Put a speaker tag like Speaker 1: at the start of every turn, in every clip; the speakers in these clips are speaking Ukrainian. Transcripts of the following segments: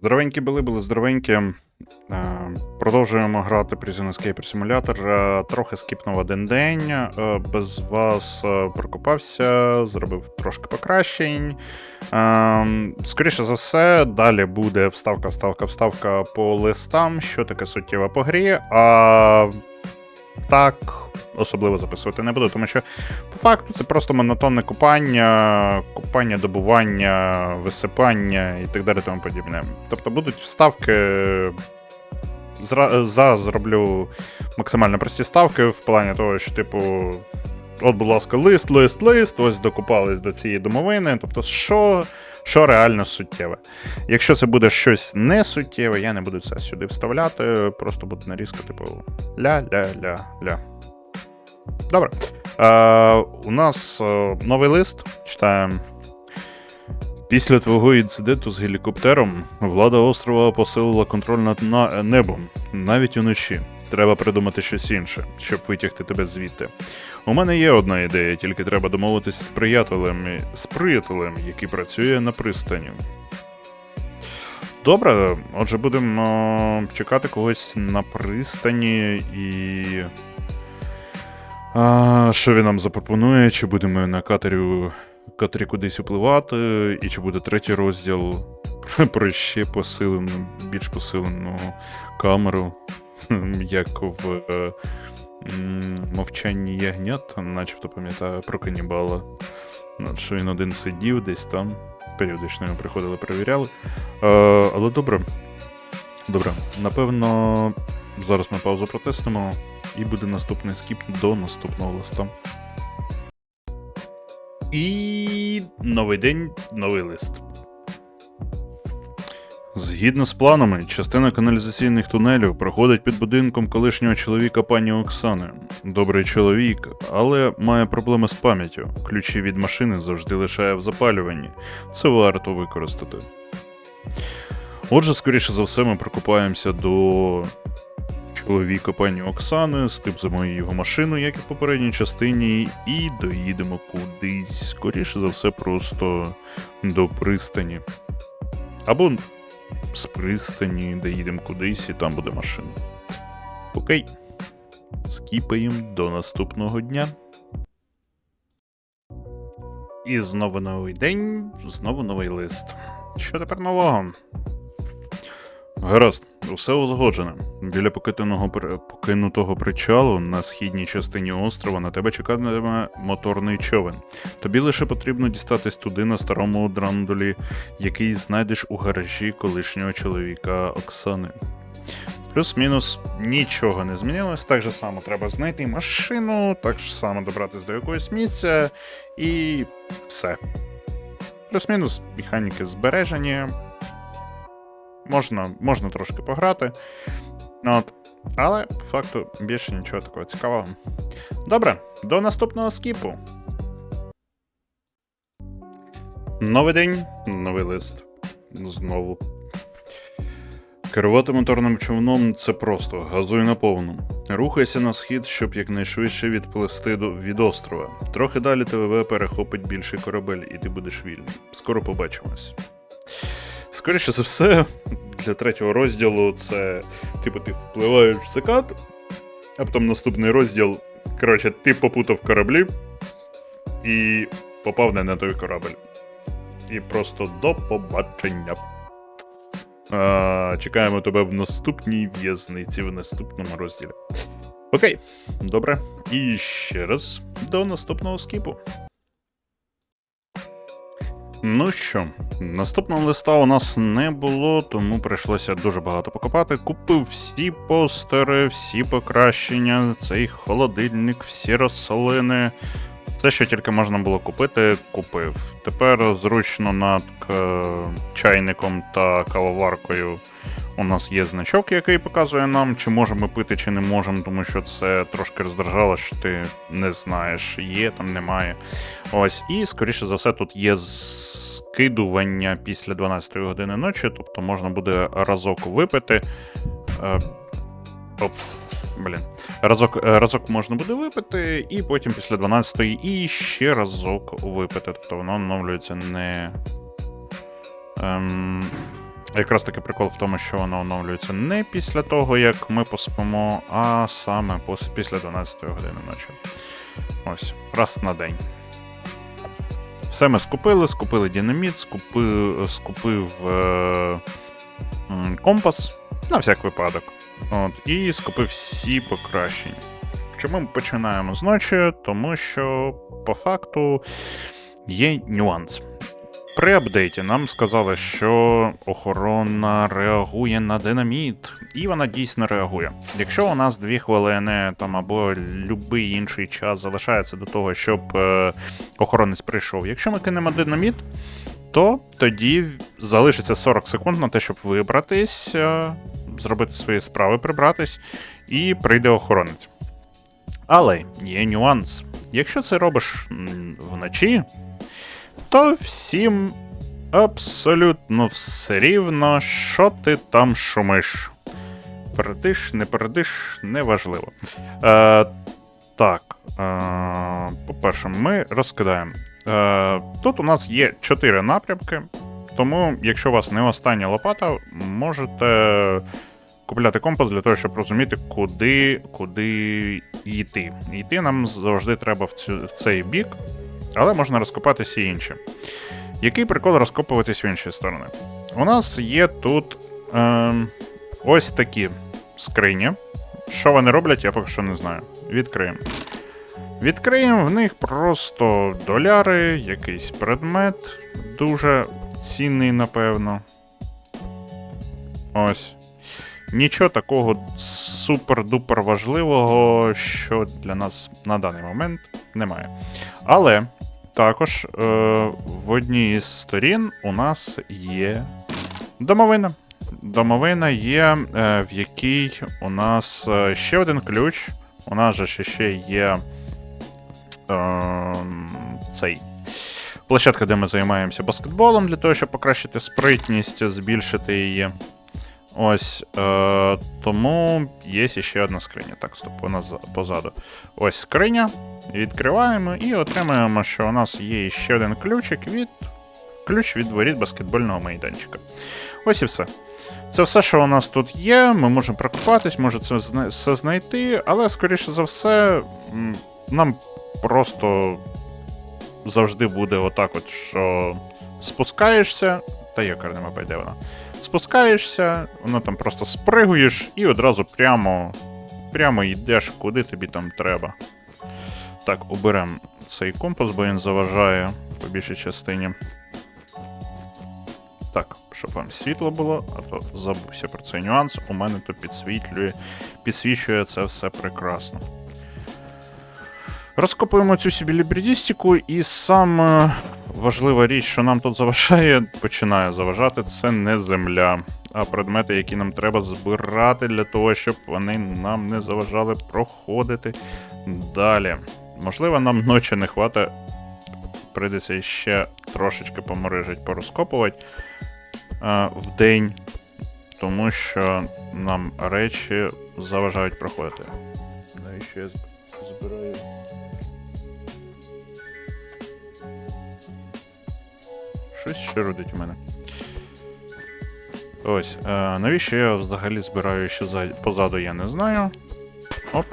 Speaker 1: Здоровенькі були, були здоровенькі. Е, Продовжуємо грати Prison Escape Simulator. Е, Трохи скіпнув один день. е, Без вас е, прокопався, зробив трошки покращень. Е, Скоріше за все, далі буде вставка, вставка, вставка по листам, що таке суттєво по грі. А так, особливо записувати не буду, тому що по факту це просто монотонне купання, купання, добування, висипання і так далі тому подібне. Тобто будуть вставки. Зараз зроблю максимально прості ставки в плані того, що, типу, от, будь ласка, лист, лист, лист, ось докупались до цієї домовини. Тобто, що, що реально суттєве. Якщо це буде щось не суттєве, я не буду це сюди вставляти, просто буду нарізка, типу, ля-ля-ля-ля. Добре. Е, у нас е, новий лист. Читаємо. Після твого інциденту з гелікоптером влада острова посилила контроль над на- небом, навіть уночі. Треба придумати щось інше, щоб витягти тебе звідти. У мене є одна ідея, тільки треба домовитися з приятелем, з приятелем, який працює на пристані. Добре, отже, будемо чекати когось на пристані і. А, що він нам запропонує? Чи будемо на катері, катері кудись upливати, і чи буде третій розділ про ще посилену, більш посилену камеру, як в е, мовчанні ягнят, начебто пам'ятаю про канібала. Ну, Що він один сидів десь там, періодично його приходили, перевіряли. Е, але добре. Добре, напевно, зараз ми паузу протестимо. І буде наступний скіп до наступного листа. І новий день, новий лист. Згідно з планами, частина каналізаційних тунелів проходить під будинком колишнього чоловіка пані Оксани. Добрий чоловік, але має проблеми з пам'яттю. Ключі від машини завжди лишає в запалюванні. Це варто використати. Отже, скоріше за все, ми прокопаємося до чоловіка пані Оксани, стипзимо його машину, як і в попередній частині, і доїдемо кудись, скоріше за все, просто до пристані. Або з пристані доїдемо кудись, і там буде машина. Окей. Скіпаємо до наступного дня. І знову новий день, знову новий лист. Що тепер нового? Гаразд, усе узгоджено. Біля покинутого, причалу на східній частині острова на тебе чекатиме моторний човен. Тобі лише потрібно дістатись туди на старому драндулі, який знайдеш у гаражі колишнього чоловіка Оксани. Плюс-мінус нічого не змінилось. Так же само треба знайти машину, так же само добратися до якогось місця і все. Плюс-мінус механіки збережені, можна, можна трошки пограти. От. Але по факту більше нічого такого цікавого. Добре, до наступного скіпу. Новий день, новий лист. Знову. Керувати моторним човном це просто газуй на повну. Рухайся на схід, щоб якнайшвидше відпливсти до, від острова. Трохи далі ТВВ перехопить більший корабель, і ти будеш вільний. Скоро побачимось. Скоріше за все, для третього розділу це, типу, ти впливаєш в закат, а потім наступний розділ. Коротше, ти попутав кораблі і попав не на той корабель. І просто до побачення. А, чекаємо тебе в наступній в'язниці, в наступному розділі. Окей, добре. І ще раз до наступного скіпу. Ну що, наступного листа у нас не було, тому прийшлося дуже багато покопати. Купив всі постери, всі покращення, цей холодильник, всі розсолини. Все, що тільки можна було купити, купив. Тепер зручно над к- чайником та кавоваркою у нас є значок, який показує нам, чи можемо пити, чи не можемо, тому що це трошки роздражало, що ти не знаєш, є там, немає. Ось, і скоріше за все, тут є скидування після 12 години ночі, тобто можна буде разок випити. Е, оп, блін. Разок, е, разок можна буде випити, і потім після 12-ї і ще разок випити. Тобто воно оновлюється не. Ем, Якраз таки прикол в тому, що воно оновлюється не після того, як ми поспимо, а саме після 12 години ночі. Ось, раз на день. Все ми скупили, скупили динаміт, скупив, скупив е, компас на всяк випадок. От, і скупив всі покращення. Чому ми починаємо з ночі? Тому що по факту є нюанс. При апдейті нам сказали, що охорона реагує на динаміт, і вона дійсно реагує. Якщо у нас 2 хвилини там або будь-який інший час залишається до того, щоб е, охоронець прийшов. Якщо ми кинемо динаміт, то тоді залишиться 40 секунд на те, щоб вибратись, е, зробити свої справи, прибратись, і прийде охоронець. Але є нюанс. Якщо це робиш вночі, то всім абсолютно все рівно, що ти там шумиш. Передиш, не передиш, неважливо. Е, так, е, по-перше, ми розкидаємо. Е, тут у нас є 4 напрямки, тому, якщо у вас не остання лопата, можете купляти компас для того, щоб розуміти, куди, куди йти. Йти нам завжди треба в, цю, в цей бік, але можна розкопати всі інші. Який прикол розкопуватись в інші сторони? У нас є тут е, ось такі скрині. Що вони роблять, я поки що не знаю. Відкриємо. Відкриємо в них просто доляри, якийсь предмет, дуже цінний, напевно. Ось. Нічого такого супер-дупер важливого, що для нас на даний момент немає. Але також е, в одній із сторін у нас є домовина. Домовина є, е, в якій у нас е, ще один ключ. У нас же ще- є е, цей. Площадка, де ми займаємося баскетболом для того, щоб покращити спритність, збільшити її. Ось. Е, тому є ще одна скриня. Так, стоп, вона позаду. Ось скриня. Відкриваємо і отримуємо, що у нас є ще один ключик від. Ключ від воріт баскетбольного майданчика. Ось і все. Це все, що у нас тут є. Ми можемо прокопатись, може це все знайти, але, скоріше за все, нам просто завжди буде отак, от, що спускаєшся, та якар нема де вона. Спускаєшся, воно там просто спригуєш і одразу прямо, прямо йдеш, куди тобі там треба. Так, оберемо цей компас, бо він заважає по більшій частині. Так, щоб вам світло було, а то забувся про цей нюанс. У мене то підсвітлює, підсвічує це все прекрасно. Розкопуємо цю собі лібридістику, і саме важлива річ, що нам тут заважає, починає заважати, це не земля, а предмети, які нам треба збирати для того, щоб вони нам не заважали проходити далі. Можливо, нам ночі не хватить, прийдеться ще трошечки поморижить, порозкопувати е, в день, тому що нам речі заважають проходити. Навіщо я збираю? Щось ще родить у мене. Ось, е, навіщо я взагалі збираю ще позаду, я не знаю. Оп,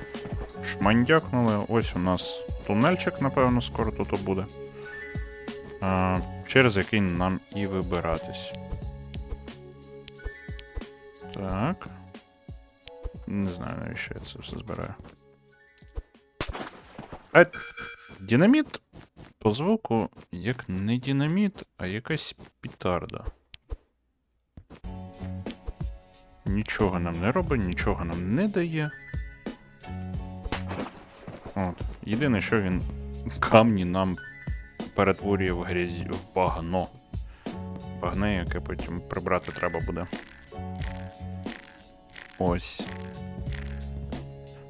Speaker 1: шмандякнули. Ось у нас тунельчик, напевно, скоро тут буде. Е, через який нам і вибиратись. Так. Не знаю, навіщо я це все збираю. А динаміт по звуку як не динаміт, а якась пітарда. Нічого нам не робить, нічого нам не дає. От. Єдине, що він камні нам перетворює в грязь в багно. Багне, яке потім прибрати треба буде. Ось.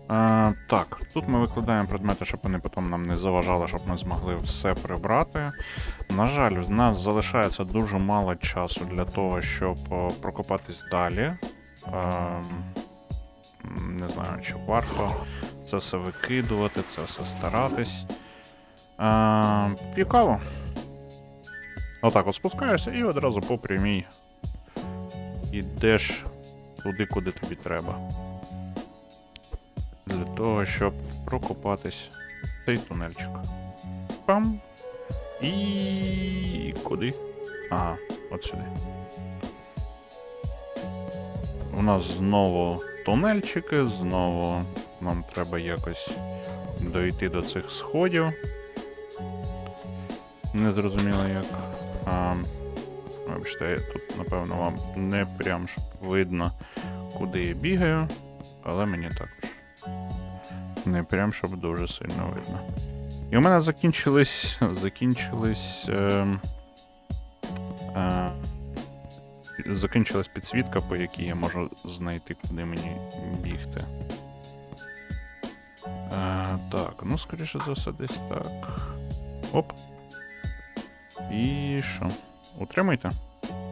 Speaker 1: А, так, тут ми викладаємо предмети, щоб вони потім нам не заважали, щоб ми змогли все прибрати. На жаль, в нас залишається дуже мало часу для того, щоб прокопатись далі. Ем, не знаю, чи варто це все викидувати, це все старатись. Ем, цікаво. Отак от спускаєшся і одразу по прямій ідеш туди, куди тобі треба. Для того, щоб прокопатись в цей тунельчик. Пам. І куди? Ага, от сюди. У нас знову тунельчики, знову нам треба якось дойти до цих сходів. Не зрозуміло як. А, вибачте, тут, напевно, вам не прям видно, куди я бігаю, але мені також. Не прям щоб дуже сильно видно. І у мене закінчились. Закінчились. Е, е, закінчилась підсвітка, по якій я можу знайти, куди мені бігти. Е, так, ну, скоріше за все, десь так. Оп. І що? Утримуйте.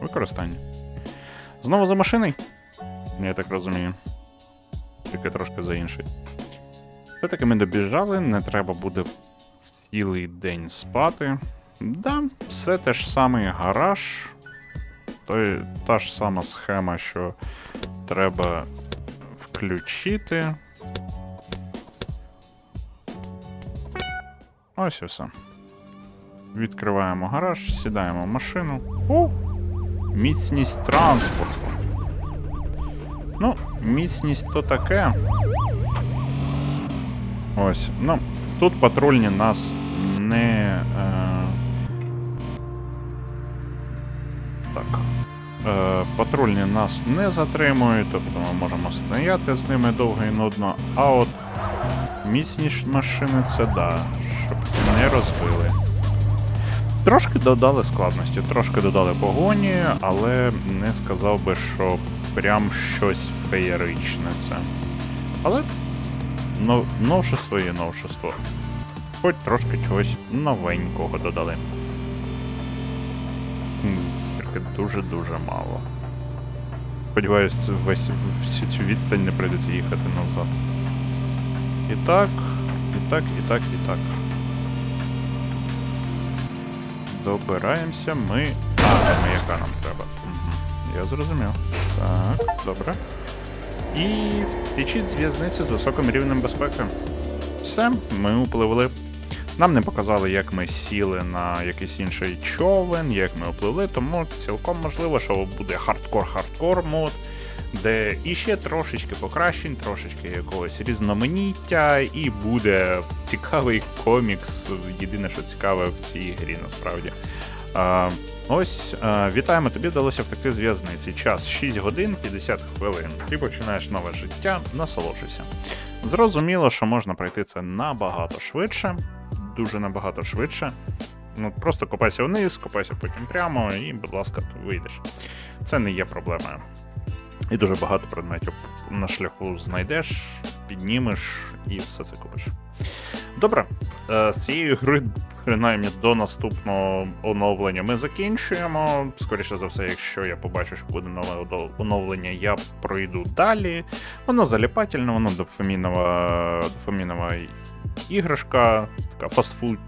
Speaker 1: Використання. Знову за машиною? Я так розумію. Тільки трошки за інший. Все-таки ми добіжали, не треба буде цілий день спати. Да, все те ж самий гараж. Той, та ж сама схема, що треба включити. Ось і все. Відкриваємо гараж, сідаємо в машину. О! Міцність транспорту. Ну, міцність то таке. Ось. Ну, тут патрульні нас не. Е... Так. Е, патрульні нас не затримують, тобто ми можемо стояти з ними довго і нудно. А от міцність машини це да, щоб не розбили. Трошки додали складності, трошки додали погоні, але не сказав би, що прям щось феєричне це. Але но, новшество є новшество. Хоч трошки чогось новенького додали. Тільки дуже-дуже мало. Сподіваюсь, весь всю цю відстань не прийдеться їхати назад. І так, і так, і так, і так. Добираємося ми. А, маяка нам треба. Угу. Я зрозумів. Так, добре. І втечіть з в'язниці з високим рівнем безпеки. Все, ми upливли. Нам не показали, як ми сіли на якийсь інший човен, як ми опливли, тому цілком можливо, що буде хардкор-хардкор мод, де іще трошечки покращень, трошечки якогось різноманіття, і буде цікавий комікс. Єдине, що цікаве в цій грі насправді. Ось, вітаємо, тобі вдалося втекти з в'язниці. Час 6 годин 50 хвилин. Ти починаєш нове життя, насолоджуйся. Зрозуміло, що можна пройти це набагато швидше, дуже набагато швидше. Ну, просто копайся вниз, копайся потім прямо, і, будь ласка, ти вийдеш. Це не є проблемою. І дуже багато предметів на шляху знайдеш, піднімеш і все це купиш. Добре, е, з цієї гри, принаймні до наступного оновлення, ми закінчуємо. Скоріше за все, якщо я побачу, що буде нове оновлення, я пройду далі. Воно заліпательне, воно дофамінова, дофамінова іграшка, така фастфуд,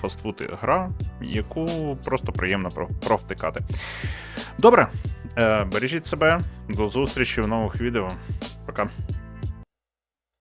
Speaker 1: фастфуд гра, яку просто приємно провтикати. Добре, е, бережіть себе, до зустрічі в нових відео. Пока.